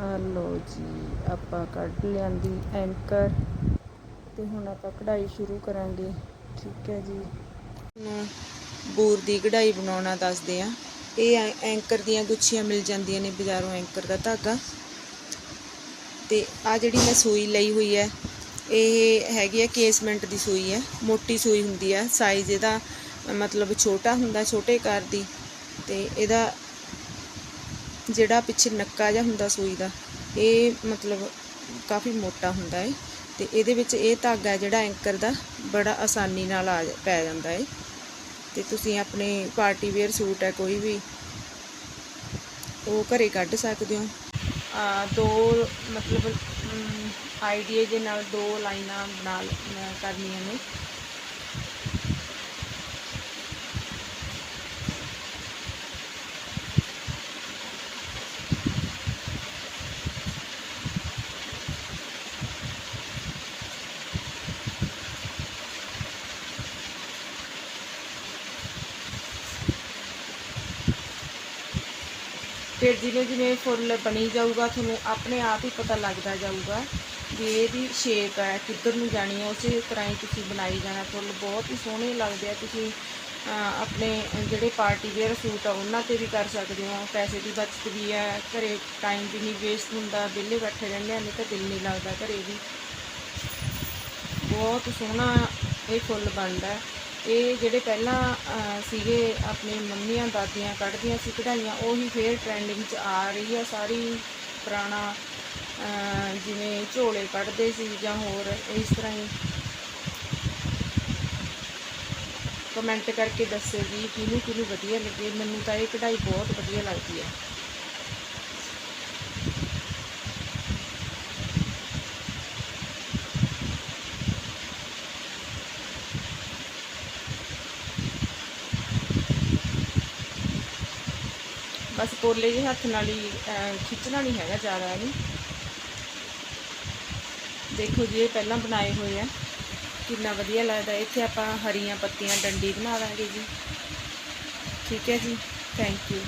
ਆ ਲੋ ਜੀ, ਆਪਾਂ ਕੱਢ ਲਿਆਂਦੀ ਐਂਕਰ ਤੇ ਹੁਣ ਆਪਾਂ ਕਢਾਈ ਸ਼ੁਰੂ ਕਰਾਂਗੇ। ਠੀਕ ਹੈ ਜੀ। ਨੂੰ ਬੂਰ ਦੀ ਕਢਾਈ ਬਣਾਉਣਾ ਦੱਸਦੇ ਆ ਇਹ ਐ- ਐਂਕਰ ਦੀਆਂ ਗੁੱਛੀਆਂ ਮਿਲ ਜਾਂਦੀਆਂ ਨੇ ਬਾਜ਼ਾਰੋਂ ਐਂਕਰ ਦਾ ਧਾਗਾ। ਤੇ ਆ ਜਿਹੜੀ ਮੈਂ ਸੂਈ ਲਈ ਹੋਈ ਹੈ, ਇਹ ਹੈਗੀ ਹੈ ਕੇਸਮੈਂਟ ਦੀ ਸੂਈ ਹੈ। ਮੋਟੀ ਸੂਈ ਹੁੰਦੀ ਹੈ। ਸਾਈਜ਼ ਇਹਦਾ ਮਤਲਬ ਛੋਟਾ ਹੁੰਦਾ, ਛੋਟੇ ਕਾਰ ਦੀ। ਤੇ ਇਹਦਾ ਜਿਹੜਾ ਪਿੱਛੇ ਨੱਕਾ ਜਿਹਾ ਹੁੰਦਾ ਸੂਈ ਦਾ, ਇਹ ਮਤਲਬ ਕਾਫੀ ਮੋਟਾ ਹੁੰਦਾ ਹੈ ਤੇ ਇਹਦੇ ਵਿੱਚ ਇਹ ਧਾਗਾ ਜਿਹੜਾ ਐਂਕਰ ਦਾ, ਬੜਾ ਆਸਾਨੀ ਨਾਲ ਆ ਜਾ- ਪੈ ਜਾਂਦਾ ਹੈ ਤੇ ਤੁਸੀਂ ਆਪਣੇ ਪਾਰਟੀ ਵੇਅਰ ਸੂਟ ਹੈ ਕੋਈ ਵੀ, ਉਹ ਘਰੇ ਕੱਢ ਸਕਦੇ ਹੋ। ਆ, ਦੋ ਮਤਲਬ ਆਈਡੀਆ ਦੇ ਨਾਲ ਦੋ ਲਾਈਨਾਂ ਬਣਾ ਲ- ਕਰਨੀਆਂ ਨੇ। ਫਿਰ ਜਿਵੇਂ ਜਿਵੇਂ ਫੁੱਲ ਬਣੀ ਜਾਊਗਾ, ਤੁਹਾਨੂੰ ਆਪਣੇ ਆਪ ਹੀ ਪਤਾ ਲੱਗਦਾ ਜਾਊਗਾ ਵੀ ਇਹਦੀ ਸ਼ੇਪ ਹੈ, ਕਿੱਧਰ ਨੂੰ ਜਾਣੀ ਹੈ, ਉਸੇ ਤਰ੍ਹਾਂ ਹੀ ਤੁਸੀਂ ਬਣਾਈ ਜਾਣਾ। ਫੁੱਲ ਬਹੁਤ ਹੀ ਸੋਹਣੇ ਲੱਗਦੇ ਆ। ਤੁਸੀਂ ਆਪਣੇ ਜਿਹੜੇ ਪਾਰਟੀ ਵੇਅਰ ਸੂਟ ਆ, ਉਹਨਾਂ ਤੇ ਵੀ ਕਰ ਸਕਦੇ ਹੋ। ਪੈਸੇ ਦੀ ਬਚਤ ਵੀ ਹੈ, ਘਰੇ ਟਾਈਮ ਵੀ ਨਹੀਂ ਵੇਸਟ ਹੁੰਦਾ। ਵਿਹਲੇ ਬੈਠੇ ਰਹਿੰਦੇ ਆ, ਨਹੀਂ ਤਾਂ ਦਿਲ ਨਹੀਂ ਲੱਗਦਾ ਘਰੇ ਵੀ। ਬਹੁਤ ਸੋਹਣਾ ਇਹ ਫੁੱਲ ਬਣਦਾ ਇਹ ਜਿਹੜੇ ਪਹਿਲਾਂ ਸੀਗੇ ਆਪਣੇ ਮੰਮੀਆਂ, ਦਾਦੀਆਂ ਕੱਢਦੀਆਂ ਸੀ ਕਢਾਈਆਂ, ਉਹੀ ਫੇਰ ਟ੍ਰੈਂਡਿੰਗ 'ਚ ਆ ਰਹੀ ਆ ਸਾਰੀ ਪੁਰਾਣਾ ਜਿਵੇਂ ਝੋਲੇ ਕੱਢਦੇ ਸੀ ਜਾਂ ਹੋਰ ਇਸ ਤਰ੍ਹਾਂ ਹੀ। ਕਮੈਂਟ ਕਰਕੇ ਦੱਸਿਓ ਜੀ ਕਿਹਨੂੰ ਕਿਹਨੂੰ ਵਧੀਆ ਲੱਗੇ। ਮੈਨੂੰ ਤਾਂ ਇਹ ਕਢਾਈ ਬਹੁਤ ਵਧੀਆ ਲੱਗਦੀ ਹੈ ਬਸ ਪੋਲੇ ਜਿਹੇ ਹੱਥ ਨਾਲ ਹੀ ਖਿੱਚਣਾ ਨਹੀਂ ਹੈਗਾ ਜ਼ਿਆਦਾ ਇਹਨੂੰ। ਦੇਖੋ ਜੀ, ਇਹ ਪਹਿਲਾਂ ਬਣਾਏ ਹੋਏ ਆ। ਕਿੰਨਾ ਵਧੀਆ ਲੱਗਦਾ। ਇੱਥੇ ਆਪਾਂ ਹਰੀਆਂ ਪੱਤੀਆਂ, ਡੰਡੀ ਬਣਾ ਦਾਂਗੇ ਜੀ। ਠੀਕ ਹੈ ਜੀ? Thank you